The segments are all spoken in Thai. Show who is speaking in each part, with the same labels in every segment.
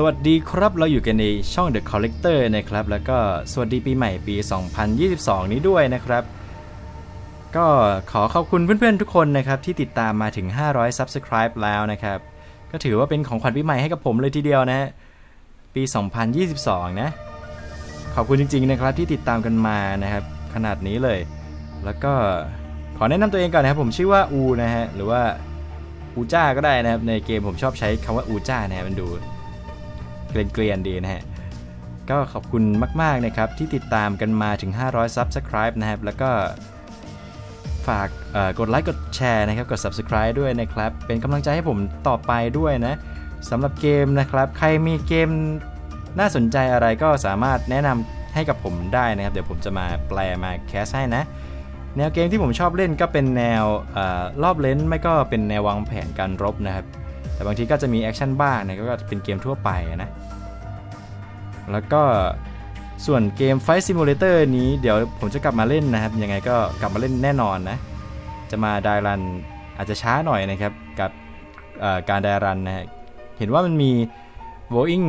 Speaker 1: สวัสดีครับเราอยู่กันในช่อง The Collector นะครับ แล้วก็สวัสดีปีใหม่ปี 2022 นี้ด้วยนะครับ ก็ขอขอบคุณเพื่อนๆทุกคนนะครับที่ติดตามมาถึง 500 Subscribe แล้วนะครับ ก็ถือว่าเป็นของขวัญปีใหม่ให้กับผมเลยทีเดียวนะฮะปี 2022 นะ ขอบคุณจริงๆนะครับที่ติดตามกันมานะครับ ขนาดนี้เลย แล้วก็ขอแนะนำตัวเองก่อนนะครับ ผมชื่อว่าอูนะฮะหรือว่าอูจ้าก็ได้นะครับในเกมผมชอบใช้คำว่าอูจ้านะฮะมันดู เกลียนๆดีนะฮะก็ขอบคุณมาก ๆ นะครับ ที่ติดตามกันมาถึง 500 Subscribe นะครับ แล้วก็ฝากกดไลค์กดแชร์นะครับ กด Subscribe ด้วยนะครับ เป็นกำลังใจให้ผมต่อไปด้วยนะสำหรับเกมนะครับ ใครมีเกมน่าสนใจอะไรก็สามารถแนะนำให้กับผมได้นะครับ เดี๋ยวผมจะมาแปลมาแคสให้นะ แนวเกมที่ผมชอบเล่นก็เป็นแนวอรอบเลนไม่ก็เป็นแนววางแผนการรบนะครับ แต่บางทีก็จะมีแอคชั่นบ้างนะก็เป็นเกมทั่วไปนะ แล้วก็ส่วนเกม Fight Simulator นี้เดี๋ยวผมจะกลับมาเล่นนะครับ ยังไงก็กลับมาเล่นแน่นอนนะ จะมาไดรันอาจจะช้าหน่อยนะครับ กับการไดรันนะเห็นว่ามันมี Boeing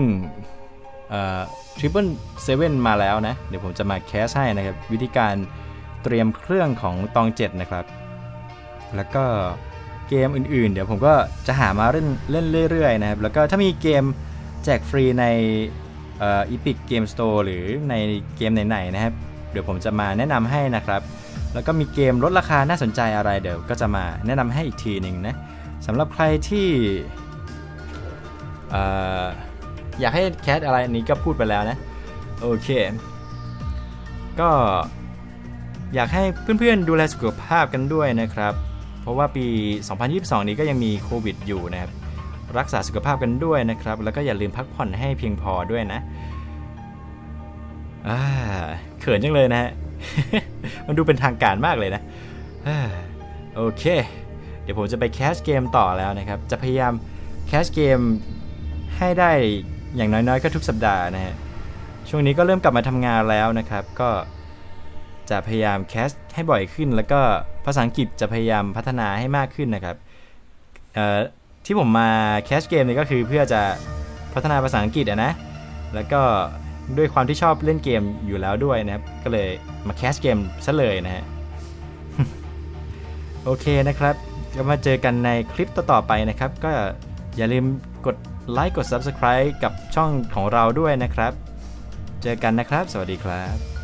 Speaker 1: เอ่อ Triple Seven มาแล้วนะ เดี๋ยวผมจะมาแคสให้นะครับ วิธีการเตรียมเครื่องของตอง7นะครับ แล้วก็ เกมอื่นๆ เดี๋ยวผมก็จะหามาเล่นเล่นเรื่อยๆนะครับแล้วก็ถ้ามีเกมแจกฟรีในอ่อ Epic Game Store หรือในเกมไหนๆนะครับ เดี๋ยวผมจะมาแนะนำให้นะครับ แล้วก็มีเกมลดราคาน่าสนใจอะไรเดี๋ยวก็จะมาแนะนำให้อีกทีหนึ่งนะสำหรับใครที่อยากให้แคสอะไรอันนี้ก็พูดไปแล้วนะ โอเค ก็อยากให้เพื่อนๆดูแลสุขภาพกันด้วยนะครับ ราะว่าปี 2022 นี้ก็ยังมีโควิดอยู่นะครับ รักษาสุขภาพกันด้วยนะครับ แล้วก็อย่าลืมพักผ่อนให้เพียงพอด้วยนะอ่าเขินจังเลยนะฮะ มันดูเป็นทางการมากเลยนะโอเค เดี๋ยวผมจะไปแคสเกมต่อแล้วนะครับ จะพยายามแคสเกมให้ได้อย่างน้อยๆ ก็ทุกสัปดาห์นะฮะ ช่วงนี้ก็เริ่มกลับมาทำงานแล้วนะครับ ก็ จะพยายามแคสให้บ่อยขึ้น แล้วก็ภาษาอังกฤษจะพยายามพัฒนาให้มากขึ้นนะครับที่ผมมาแคสเกมเนี่ยก็คือเพื่อจะพัฒนาภาษาอังกฤษะนะ แล้วก็ด้วยความที่ชอบเล่นเกมอยู่แล้วด้วยนะครับ ก็เลยมาแคสเกมซะเลยนะฮะ โอเคนะครับ ก็มาเจอกันในคลิปต่อๆไปนะครับ ก็อย่าลืมกดไลค์ กด Subscribe กับช่องของเราด้วยนะครับ เจอกันนะครับ สวัสดีครับ